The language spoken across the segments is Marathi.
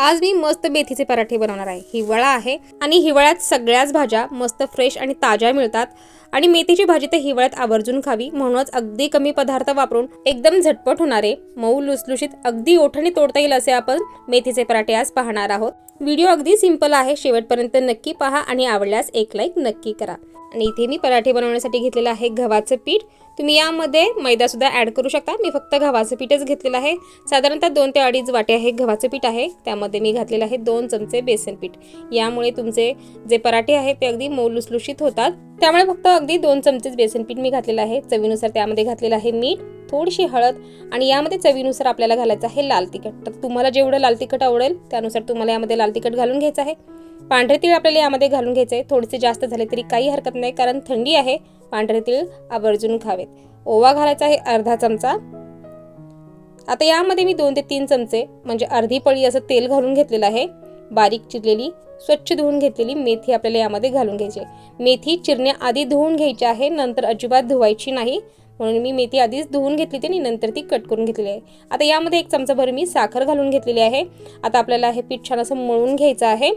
आज मी मस्त मेथीचे पराठे बनवणार आहे. हिवाळा आहे आणि हिवाळ्यात सगळ्याच भाज्या मस्त फ्रेश आणि ताज्या मिळतात आणि मेथीची भाजी तर हिवाळ्यात आवर्जून खावी. म्हणूनच अगदी कमी पदार्थ वापरून एकदम झटपट होणारे मऊ लुसलुशीत अगदी ओठणी तोडता येईल असे आपण मेथीचे पराठे आज पाहणार आहोत. व्हिडिओ अगदी सिंपल आहे. शेवटपर्यंत नक्की पहा आणि आवडल्यास एक लाईक नक्की करा. आणि इथे मी पराठे बनवण्यासाठी घेतलेलं आहे गव्हाचं पीठ. तुम्ही यामध्ये मैदासुद्धा ॲड करू शकता. मी फक्त गव्हाचं पीठच घेतलेलं आहे. साधारणतः दोन ते अडीच वाटे आहे गव्हाचं पीठ आहे. त्यामध्ये मी घातलेलं आहे दोन चमचे बेसन पीठ. यामुळे तुमचे जे पराठे आहेत ते अगदी मऊ लुसलुशीत होतात. त्यामुळे फक्त अगदी दोन चमचेच बेसन पीठ मी घातलेलं आहे. चवीनुसार त्यामध्ये घातलेलं आहे मीठ. थोडीशी हळद आणि यामध्ये चवीनुसार आपल्याला घालायचं आहे लाल तिखट. तर तुम्हाला जेवढं लाल तिखट आवडेल त्यानुसार तुम्हाला यामध्ये लाल तिखट घालून घ्यायचं आहे. पांढरे तीळ आपल्याला यामध्ये घालून घ्यायचे आहे. थोडेसे जास्त झाले तरी काही हरकत नाही कारण थंडी आहे. पांढरे तीळ आवर्जून खावेत. ओवा घालायचा आहे अर्धा चमचा. आता यामध्ये मी दोन ते तीन चमचे म्हणजे अर्धी पळी असं तेल घालून घेतलेलं आहे. बारीक चिरलेली स्वच्छ धुवून घेतलेली मेथी आपल्याला यामध्ये घालून घ्यायची आहे. मेथी चिरण्याआधी धुवून घ्यायची आहे नंतर अजिबात धुवायची नाही. म्हणून मी मेथी आधीच धुवून घेतली होती आणि नंतर ती कट करून घेतलेली आहे. आता यामध्ये एक चमचाभर मी साखर घालून घेतलेली आहे. आता आपल्याला हे पीठ छान असं मळून घ्यायचं आहे.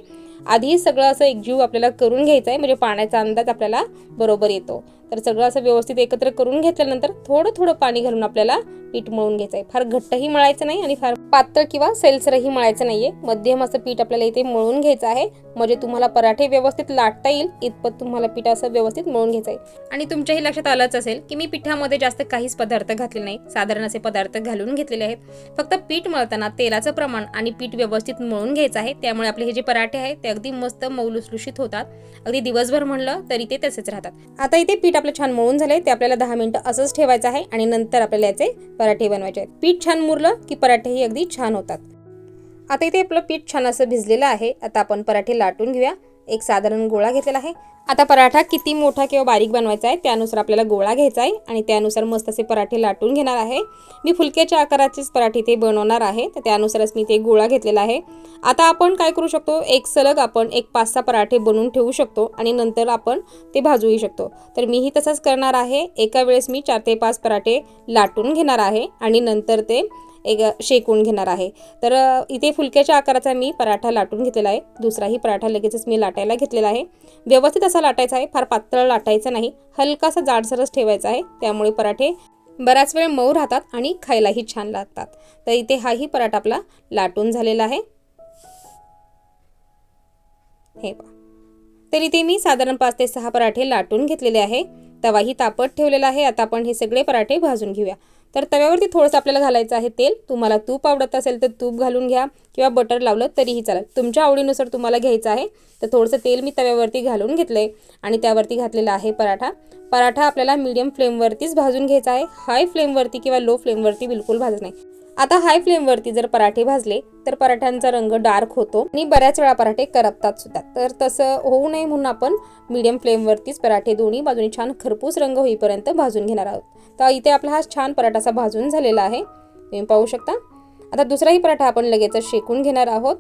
आधी सगळं असं एकजीव आपल्याला करून घ्यायचं आहे. म्हणजे पाण्याचा अंदाज आपल्याला बरोबर येतो. तर सगळं असं व्यवस्थित एकत्र करून घेतल्यानंतर थोडं थोडं पाणी घालून आपल्याला पीठ मळून घ्यायचं आहे. फार घट्टही मळायचं नाही आणि फार पातळ किंवा सैलसरही मळायचं नाहीये. मध्यम असं पीठ आपल्याला इथे मळून घ्यायचं आहे. म्हणजे तुम्हाला पराठे व्यवस्थित लाटता येईल इतपत तुम्हाला पीठ असं व्यवस्थित मळून घ्यायचं आहे. आणि तुमच्याही लक्षात आलंच असेल की मी पिठामध्ये जास्त काहीच पदार्थ घातले नाही. साधारण असे पदार्थ घालून घेतलेले आहेत. फक्त पीठ मळताना तेलाचं प्रमाण आणि पीठ व्यवस्थित मळून घ्यायचं आहे. त्यामुळे आपले हे जे पराठे आहेत ते अगदी मस्त मौलुसलुषित होतात. अगदी दिवसभर म्हणलं तरी ते तसेच राहतात. आता इथे पीठ आपलं छान मळून झाले ते आपल्याला दहा मिनिटं असंच ठेवायचं आहे आणि नंतर आपल्याला याचे पराठे बनवायचे आहेत. पीठ छान मुरलं की पराठेही अगदी छान होतात. आता इथे आपलं पीठ छान असं भिजलेलं आहे. आता आपण पराठे लाटून घेऊया. एक साधारण गोळा घेतलेला आहे. आता पराठा किती मोठा किंवा बारीक बनवायचा आहे त्यानुसार आपल्याला गोळा घ्यायचा आहे आणि त्यानुसार मस्त असे पराठे लाटून घेणार आहे. मी फुलक्याच्या आकाराचेच पराठे ते बनवणार आहे तर त्यानुसारच मी ते गोळा घेतलेला आहे. आता आपण काय करू शकतो एक सलग आपण एक पाच सहा पराठे बनवून ठेवू शकतो आणि नंतर आपण ते भाजूही शकतो. तर मीही तसंच करणार आहे. एका वेळेस मी चार ते पाच पराठे लाटून घेणार आहे आणि नंतर ते एक शेकून घेणार आहे. तर इथे फुलक्याच्या आकाराचा मी पराठा लाटून घेतलेला आहे. दुसराही पराठा लगेचच मी लाटायला घेतलेला आहे. व्यवस्थित असा लाटायचा आहे. फार पातळ लाटायचा नाही. हलकासा जाडसरच ठेवायचा आहे. त्यामुळे पराठे बराच वेळ मऊ राहतात आणि खायलाही छान लागतात. तर इथे हाही पराठा आपला लाटून झालेला आहे. हे तर इथे मी साधारण पाच ते सहा पराठे लाटून घेतलेले आहे. तवाही तापत ठेवलेला आहे. आता आपण हे सगळे पराठे भाजून घेऊया. तर तव्यावरती थोडंसं आपल्याला घालायचं आहे तेल. तुम्हाला तूप आवडत असेल तर तूप घालून घ्या किंवा बटर लावलं तरीही चालेल. तुमच्या आवडीनुसार तुम्हाला घ्यायचं आहे. तर थोडंसं तेल मी तव्यावरती घालून घेतलं आहे आणि त्यावरती घातलेला आहे पराठा. पराठा आपल्याला मीडियम फ्लेमवरतीच भाजून घ्यायचा आहे. हाय फ्लेमवरती किंवा लो फ्लेमवरती बिलकुल भाजत नाही. आता हाय फ्लेमवरती जर पराठे भाजले तर पराठ्यांचा रंग डार्क होतो आणि बऱ्याच वेळा पराठे करपतात सुद्धा. तर तसं होऊ नये म्हणून आपण मीडियम फ्लेमवरतीच पराठे दोन्ही बाजूनी छान खरपूस रंग होईपर्यंत भाजून घेणार आहोत. तर इथे आपला हा छान पराठाचा भाजून झालेला आहे. तुम्ही पाहू शकता. आता दुसराही पराठा आपण लगेचच शेकून घेणार आहोत.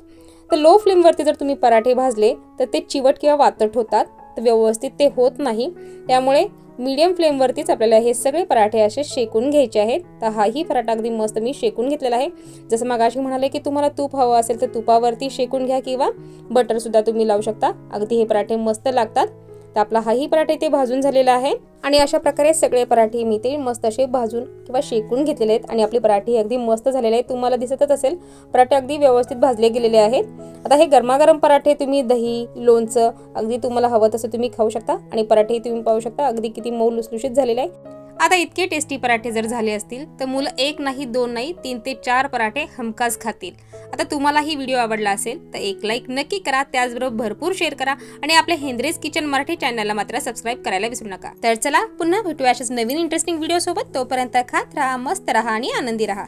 तर लो फ्लेमवरती जर तुम्ही पराठे भाजले तर ते चिवट किंवा वातट होतात. तर व्यवस्थित ते होत नाही. त्यामुळे मीडियम फ्लेमवरतीच आपल्याला हे सगळे पराठे असे शेकून घ्यायचे आहेत. तर हाही पराठा अगदी मस्त मी शेकून घेतलेला आहे. जसं मगाशी म्हणाले की तुम्हाला तूप हवं असेल तर तुपावरती शेकून घ्या किंवा बटरसुद्धा तुम्ही लावू शकता. अगदी हे पराठे मस्त लागतात. तर आपला हाही पराठा इथे भाजून झालेला आहे. आणि अशा प्रकारे सगळे पराठे मी ते मस्त असे भाजून किंवा शेकून घेतलेले आहेत. आणि आपली पराठे अगदी मस्त झालेले आहेत. तुम्हाला दिसतच असेल पराठे अगदी व्यवस्थित भाजले गेलेले आहेत. आता हे गरमागरम पराठे तुम्ही दही लोणचं अगदी तुम्हाला हवं तसं तुम्ही खाऊ शकता. आणि पराठे तुम्ही पाहू शकता. अगदी किती मऊ लुसलुशीत झालेले आहे. आता इतके टेस्टी पराठे जर झाले असतील तर मुलं एक नाही दोन नाही तीन ते चार पराठे हमखास खातील. आता तुम्हाला ही व्हिडिओ आवडला असेल तर एक लाईक नक्की करा त्याचबरोबर भरपूर शेअर करा आणि आपल्या हेंद्रेज किचन मराठी चॅनलला मात्र सबस्क्राईब करायला विसरू नका. तर चला पुन्हा भेटूया अशाच नवीन इंटरेस्टिंग व्हिडिओ सोबत. तोपर्यंत खात राहा मस्त राहा आणि आनंदी राहा.